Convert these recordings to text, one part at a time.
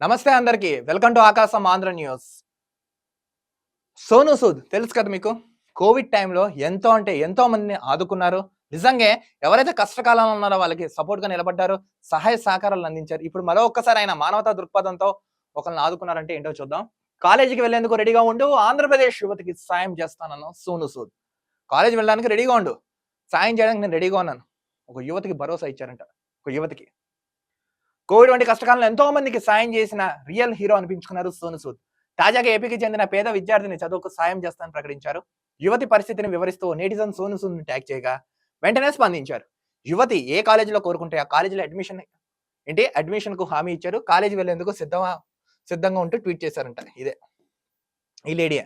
నమస్తే అందరికి. Welcome to ఆకాశం ఆంధ్ర న్యూస్. సోను సూద్ తెలుసు కదా మీకు? కోవిడ్ టైంలో ఎంతో అంటే ఎంతో మందిని ఆదుకున్నారు. నిజంగా ఎవరైతే కష్టకాలంలో ఉన్నారో వాళ్ళకి సపోర్ట్గా నిలబడ్డారో సహాయ సహకారాలు అందించారు. ఇప్పుడు మరో ఒక్కసారి ఆయన మానవతా దృక్పథంతో ఒకరిని ఆదుకున్నారంటే ఏంటో చూద్దాం. కాలేజీకి వెళ్ళేందుకు రెడీగా ఉండు ఆంధ్రప్రదేశ్ యువతికి సాయం చేస్తానన్న సోను సూద్. కాలేజీ వెళ్ళడానికి రెడీగా ఉండు. సాయం చేయడానికి నేను రెడీగా ఉన్నాను. ఒక యువతికి భరోసా ఇచ్చారంట. ఒక యువతికి. కోవిడ్ వంటి కష్టకాలంలో ఎంతో మందికి సాయం చేసిన రియల్ హీరో అనిపించుకున్నారు సోను సూద్. తాజాగా ఏపీకి చెందిన పేద విద్యార్థిని చదువుకు సాయం చేస్తానని ప్రకటించారు. యువతి పరిస్థితిని వివరిస్తూ నేటిజన్ సోను సూద్ ట్యాగ్ చేయగా వెంటనే స్పందించారు. యువతి ఏ కాలేజీలో కోరుకుంటే ఆ కాలేజీలో అడ్మిషన్ ఏంటి? అడ్మిషన్కు హామీ ఇచ్చారు. కాలేజీ వెళ్ళేందుకు సిద్ధమా? సిద్ధంగా ఉంటూ ట్వీట్ చేశారంట. ఇదే. ఈ లేడీ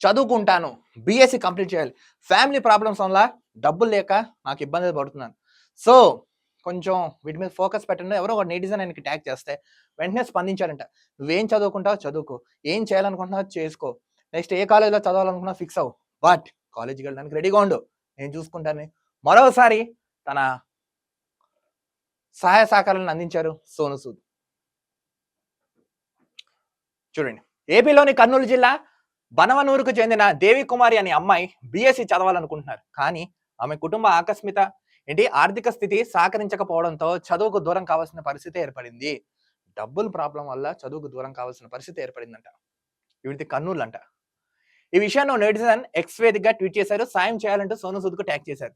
చదువుకుంటాను. బీఎస్సీ కంప్లీట్ చేయాలి. ఫ్యామిలీ ప్రాబ్లమ్స్ వల్ల డబ్బులు లేక నాకు ఇబ్బంది పడుతున్నాను. సో కొంచెం వీటి మీద ఫోకస్ పెట్టండి. ఎవరో ఒక నెటిజన్ ఆయనకి ట్యాగ్ చేస్తే వెంటనే స్పందించారంట. నువ్వేం చదువుకుంటావు చదువుకో. ఏం చేయాలనుకుంటున్నావు చేసుకో. నెక్స్ట్ ఏ కాలేజ్లో చదవాలనుకున్నా ఫిక్స్ అవ్వు. బట్ కాలేజీకి వెళ్ళడానికి రెడీగా ఉండు. నేను చూసుకుంటాను. మరోసారి తన సహాయ సహకారాలను అందించారు సోను సూద్. చూడండి. ఏపీలోని కర్నూలు జిల్లా బనవనూరుకు చెందిన దేవి కుమారి అనే అమ్మాయి బీఎస్సీ చదవాలనుకుంటున్నారు. కానీ ఆమె కుటుంబ ఆకస్మిక ఏంటి? ఆర్థిక స్థితి సహకరించకపోవడంతో చదువుకు దూరం కావాల్సిన పరిస్థితి ఏర్పడింది. డబ్బుల ప్రాబ్లం వల్ల చదువుకు దూరం కావాల్సిన పరిస్థితి ఏర్పడిందంట. వీడిది కర్నూలు అంట ఈ విషయాన్ని నెటిజన్ ఎక్స్వేదిక్గా ట్వీట్ చేశారు. సాయం చేయాలంటూ సోను సూద్కు ట్యాగ్ చేశారు.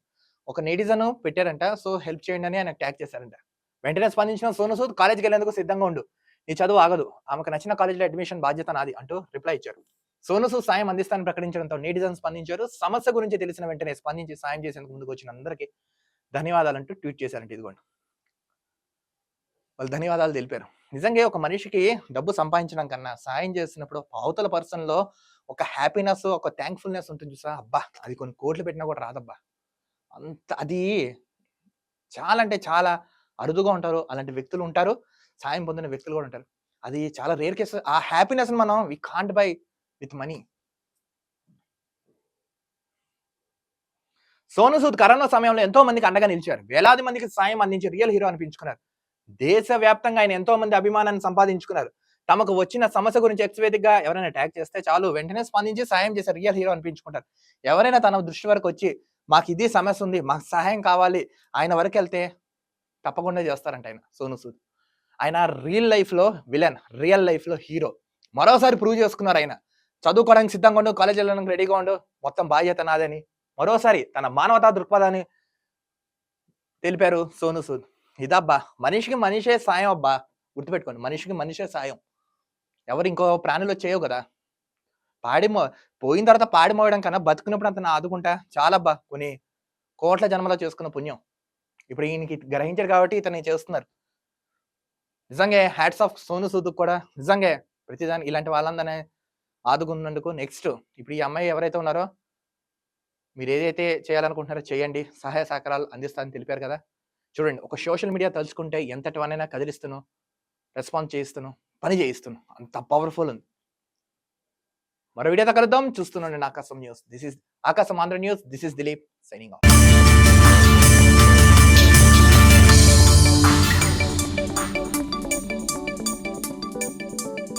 ఒక నెటిజన్ పెట్టారంట. సో హెల్ప్ చేయండి అని ఆయన ట్యాగ్ చేశారంట. వెంటనే స్పందించిన సోను సూద్ కాలేజీకి వెళ్ళేందుకు సిద్ధంగా ఉండు. నీ చదువు ఆగదు. ఆమెకు నచ్చిన కాలేజీలో అడ్మిషన్ బాధ్యత నాది అంటూ రిప్లై ఇచ్చారు. సోను సూద్ సాయం అందిస్తానని ప్రకటించడంతో నెటిజన్ స్పందించారు. సమస్య గురించి తెలిసిన వెంటనే స్పందించి సాయం చేసేందుకు ముందుకు వచ్చిన అందరికీ ధన్యవాదాలు అంటూ ట్వీట్ చేశారంటే ఇదిగోండి. వాళ్ళు ధన్యవాదాలు తెలిపారు. నిజంగా ఒక మనిషికి డబ్బు సంపాదించడం కన్నా సాయం చేసినప్పుడు అవతల పర్సన్లో ఒక హ్యాపీనెస్ ఒక థ్యాంక్ఫుల్నెస్ ఉంటుంది చూసా అబ్బా! అది కొన్ని కోట్లు పెట్టినా కూడా రాదబ్బా. అంత అది చాలా అంటే చాలా అరుదుగా ఉంటారు. అలాంటి వ్యక్తులు ఉంటారు. సాయం పొందిన వ్యక్తులు కూడా ఉంటారు. అది చాలా రేర్ కేసు. ఆ హ్యాపీనెస్ మనం we can't buy with money. Sonu Sood corona సమయంలో ఎంతో మందికి అండగా నిలిచారు. వేలాది మందికి సాయం అందించి రియల్ హీరో అనిపించుకున్నారు. దేశవ్యాప్తంగా ఆయన ఎంతో మంది అభిమానాన్ని సంపాదించుకున్నారు. తమకు వచ్చిన సమస్య గురించి ఎక్స్వేదిగా ఎవరైనా ట్యాగ్ చేస్తే చాలు వెంటనే స్పందించి సాయం చేసే రియల్ హీరో అనిపించుకుంటారు. ఎవరైనా తన దృష్టి వరకు వచ్చి మాకు ఇది సమస్య ఉంది మాకు సహాయం కావాలి ఆయన వరకు వెళ్తే తప్పకుండా చేస్తారంట ఆయన సోను సూద్. ఆయన రియల్ లైఫ్లో విలన్ రియల్ లైఫ్లో హీరో. మరోసారి ప్రూవ్ చేసుకున్నారు ఆయన. చదువుకోవడానికి సిద్ధంగా ఉండు కాలేజ్ వెళ్ళడానికి రెడీగా ఉండు మొత్తం బాధ్యత నాదని. మరోసారి తన మానవతా దృక్పథాన్ని తెలిపారు సోను సూద్. ఇదబ్బా మనిషికి మనిషే సాయం అబ్బా. గుర్తుపెట్టుకోండి మనిషికి మనిషే సాయం. ఎవరు ఇంకో ప్రాణులు చేయవు కదా. పాడి పోయిన తర్వాత పాడి మోయడం కన్నా బతుకున్నప్పుడు అంత ఆదుకుంటా? చాలా అబ్బా కొన్ని కోట్ల జన్మలో చేసుకున్న పుణ్యం. ఇప్పుడు ఈయనకి గ్రహించారు కాబట్టి ఇతను చేస్తున్నారు. నిజంగా హ్యాట్స్ ఆఫ్ సోను సూద్ కూడా నిజంగా ప్రతిదాని ఇలాంటి వాళ్ళందనే ఆదుకున్నందుకు నెక్స్ట్ ఇప్పుడు ఈ అమ్మాయి ఎవరైతే ఉన్నారో మీరు ఏదైతే చేయాలనుకుంటున్నారో చేయండి. సహాయ సహకారాలు అందిస్తానని తెలిపారు కదా! చూడండి ఒక సోషల్ మీడియా తలుచుకుంటే ఎంతటి వానైనా కదిలిస్తును రెస్పాన్స్ చేయిస్తును పని చేయిస్తును. అంత పవర్ఫుల్ ఉంది. మరో వీడియోతో కలుద్దాం. చూస్తున్నాండి ఆకాశం news. This is Aakasam Andhra news. This is Dilip signing off.